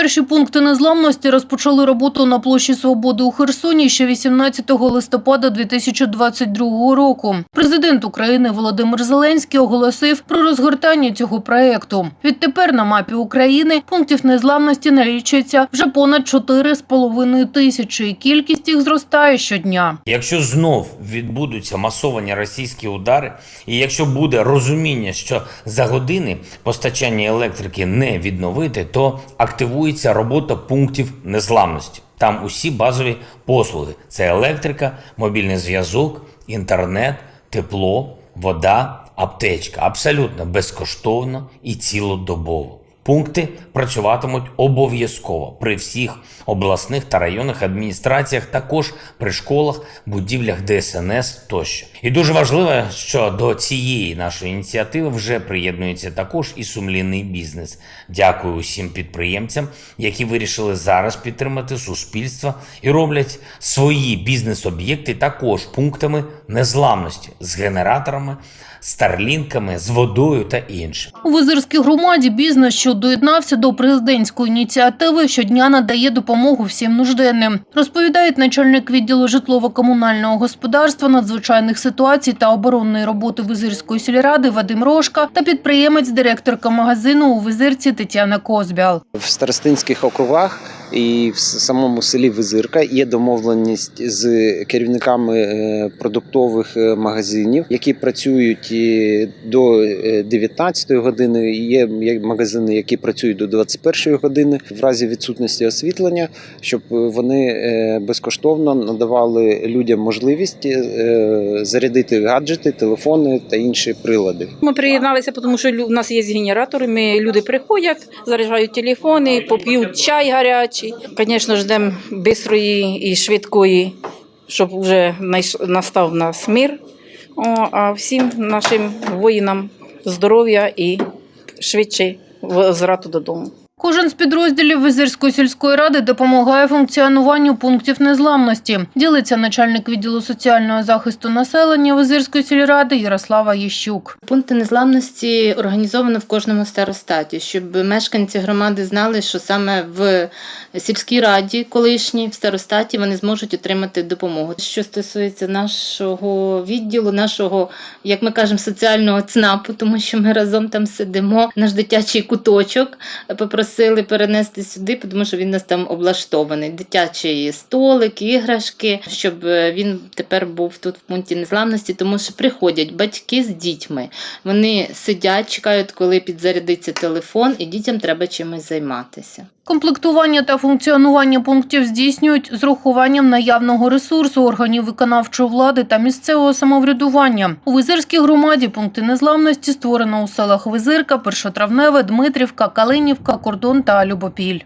Перші пункти незламності розпочали роботу на площі Свободи у Херсоні ще 18 листопада 2022 року. Президент України Володимир Зеленський оголосив про розгортання цього проекту. Відтепер на мапі України пунктів незламності налічується вже понад 4,5 тисячі, і кількість їх зростає щодня. Якщо знов відбудуться масовані російські удари, і якщо буде розуміння, що за години постачання електрики не відновити, то активується робота пунктів незламності. Там усі базові послуги: це електрика, мобільний зв'язок, інтернет, тепло, вода, аптечка. Абсолютно безкоштовно і цілодобово. Пункти працюватимуть обов'язково при всіх обласних та районних адміністраціях, також при школах, будівлях ДСНС тощо. І дуже важливо, що до цієї нашої ініціативи вже приєднується також і сумлінний бізнес. Дякую усім підприємцям, які вирішили зараз підтримати суспільство і роблять свої бізнес-об'єкти також пунктами незламності з генераторами, старлінками, з водою та іншим. У Визирській громаді бізнес, що доєднався до президентської ініціативи, щодня надає допомогу всім нужденним. Розповідають начальник відділу житлово-комунального господарства, надзвичайних ситуацій та оборонної роботи Визирської сільради Вадим Рошка та підприємець, директорка магазину у Визирці Тетяна Козбял. В старостинських округах і в самому селі Визирка є домовленість з керівниками е, продуктових е, магазинів, які працюють е, до 19 години. Є є магазини, які працюють до 21 години в разі відсутності освітлення, щоб вони е, безкоштовно надавали людям можливість е, зарядити гаджети, телефони та інші прилади. Ми приєдналися, тому що у нас є генератори. Ми люди приходять, заряджають телефони, поп'ють чай гарячий. Звісно, ждемо швидкої і швидкої, щоб вже настав нас мир. О, а всім нашим воїнам здоров'я і швидше возврату додому. Кожен з підрозділів Визирської сільської ради допомагає функціонуванню пунктів незламності. Ділиться начальник відділу соціального захисту населення Визирської сільради Ярослава Єщук. Пункти незламності організовано в кожному старостаті, щоб мешканці громади знали, що саме в сільській раді, колишній в старостаті, вони зможуть отримати допомогу. Що стосується нашого відділу, нашого, як ми кажемо, соціального ЦНАПу, тому що ми разом там сидимо, наш дитячий куточок попросили перенести сюди, тому що він у нас там облаштований. Дитячий столик, іграшки, щоб е, він тепер був тут в пункті незламності, тому що приходять батьки з дітьми. Вони сидять, чекають, коли підзарядиться телефон, і дітям треба чимось займатися. Комплектування та функціонування пунктів здійснюють з урахуванням наявного ресурсу органів виконавчої влади та місцевого самоврядування. У Визирській громаді пункти незламності створено у селах Визирка, Першотравневе, Дмитрівка, Калинівка, Кордон та Любопіль.